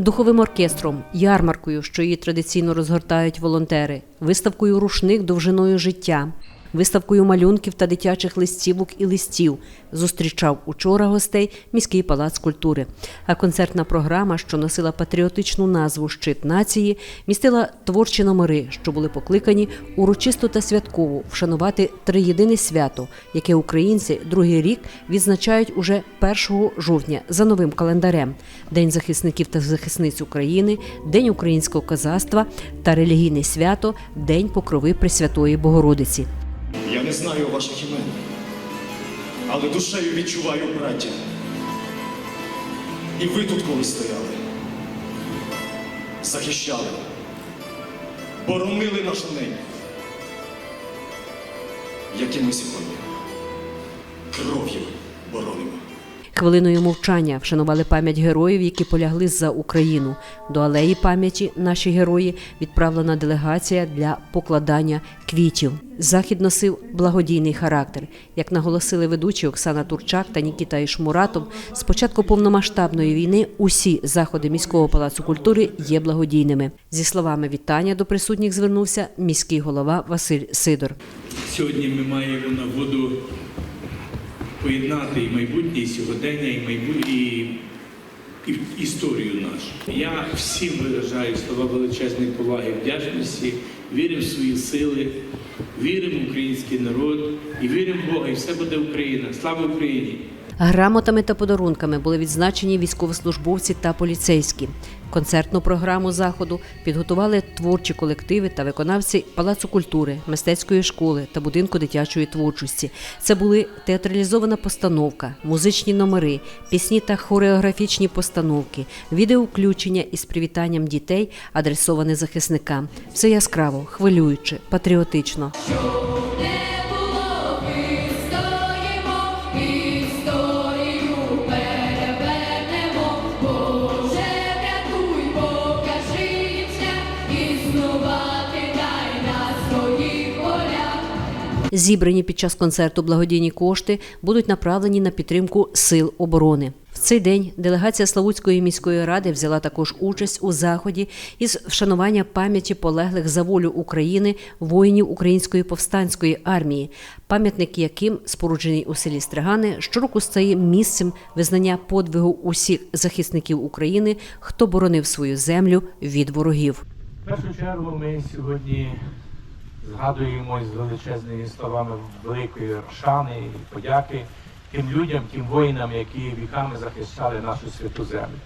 духовим оркестром, ярмаркою, що її традиційно розгортають волонтери, виставкою рушник довжиною життя, виставкою малюнків та дитячих листівок і листів зустрічав учора гостей міський палац культури. А концертна програма, що носила патріотичну назву Щит нації, містила творчі номери, що були покликані урочисто та святково вшанувати триєдине свято, яке українці другий рік відзначають уже 1 жовтня за новим календарем: День захисників та захисниць України, День українського козацтва та релігійне свято День Покрови Пресвятої Богородиці. Не знаю ваших імен, але душею відчуваю браття. І ви тут коли стояли, захищали, боронили нашу неньку, як і ми сьогодні. Кров'ю боронимо. Хвилиною мовчання вшанували пам'ять героїв, які полягли за Україну. До алеї пам'яті наші герої відправлена делегація для покладання квітів. Захід носив благодійний характер. Як наголосили ведучі Оксана Турчак та Нікіта Ішмуратов, з початку повномасштабної війни усі заходи міського палацу культури є благодійними. Зі словами вітання до присутніх звернувся міський голова Василь Сидор. Сьогодні ми маємо нагоду поєднати і майбутнє, і сьогодення, і майбутнє, і, історію нашу. Я всім виражаю слова величезної поваги, вдячності, вірю в свої сили, вірю в український народ і вірю в Бога, і все буде Україна. Слава Україні! Грамотами та подарунками були відзначені військовослужбовці та поліцейські. Концертну програму заходу підготували творчі колективи та виконавці Палацу культури, мистецької школи та будинку дитячої творчості. Це були театралізована постановка, музичні номери, пісні та хореографічні постановки, відеовключення із привітанням дітей, адресоване захисникам. Все яскраво, хвилююче, патріотично. Зібрані під час концерту благодійні кошти будуть направлені на підтримку сил оборони. В цей день делегація Славутської міської ради взяла також участь у заході із вшанування пам'яті полеглих за волю України воїнів Української повстанської армії, пам'ятник яким споруджений у селі Стригани, щороку стає місцем визнання подвигу усіх захисників України, хто боронив свою землю від ворогів. В першу чергу ми сьогодні згадуємо з величезними словами великої шани і подяки тим людям, тим воїнам, які віками захищали нашу святу землю.